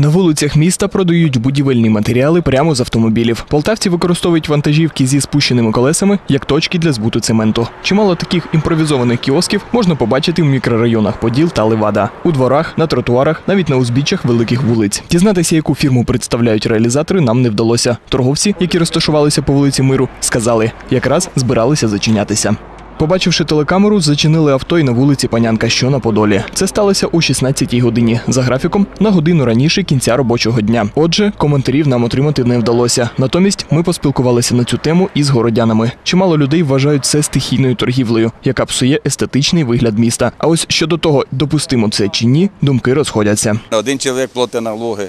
На вулицях міста продають будівельні матеріали прямо з автомобілів. Полтавці використовують вантажівки зі спущеними колесами як точки для збуту цементу. Чимало таких імпровізованих кіосків можна побачити в мікрорайонах Поділ та Левада, у дворах, на тротуарах, навіть на узбіччях великих вулиць. Дізнатися, яку фірму представляють реалізатори, нам не вдалося. Торговці, які розташувалися по вулиці Миру, сказали, якраз збиралися зачинятися. Побачивши телекамеру, зачинили авто і на вулиці Панянка, що на Подолі. Це сталося о 16-й годині. За графіком на годину раніше кінця робочого дня. Отже, коментарів нам отримати не вдалося. Натомість ми поспілкувалися на цю тему із городянами. Чимало людей вважають це стихійною торгівлею, яка псує естетичний вигляд міста. А ось щодо того, допустимо це чи ні, думки розходяться. Один чоловік платить налоги.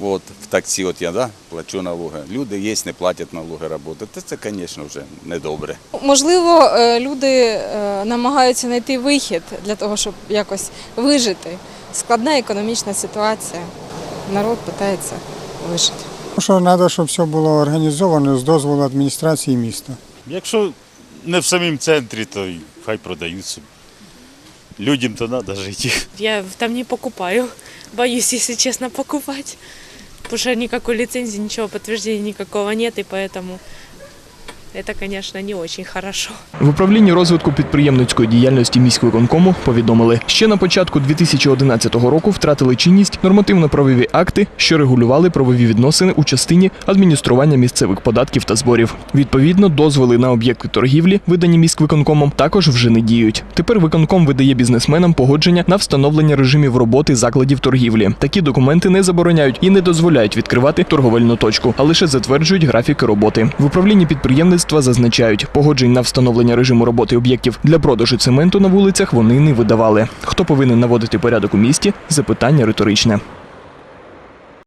От, в таксі от я да, плачу налоги. Люди є, не платять налоги роботи. Та це, звісно, вже недобре. Можливо, е, люди е, намагаються знайти вихід для того, щоб якось вижити. Складна економічна ситуація. Народ питається вижити. Що треба, щоб все було організовано з дозволу адміністрації міста. Якщо не в самому центрі, то хай продають собі. Людям то надо жить. Я там не покупаю. Боюсь, если честно, покупать. Потому что никакой лицензии, ничего, подтверждения никакого нет, и поэтому это, конечно, не очень хорошо. В управлінні розвитку підприємницької діяльності міськвиконкому повідомили, ще на початку 2011 року втратили чинність нормативно-правові акти, що регулювали правові відносини у частині адміністрування місцевих податків та зборів. Відповідно, дозволи на об'єкти торгівлі, видані міськвиконкомом, також вже не діють. Тепер виконком видає бізнесменам погодження на встановлення режимів роботи закладів торгівлі. Такі документи не забороняють і не дозволяють відкривати торговельну точку, а лише затверджують графіки роботи. В управлінні підприємництва зазначають, погоджень на встановлення режиму роботи об'єктів для продажу цементу на вулицях вони не видавали. Хто повинен наводити порядок у місті? Запитання риторичне.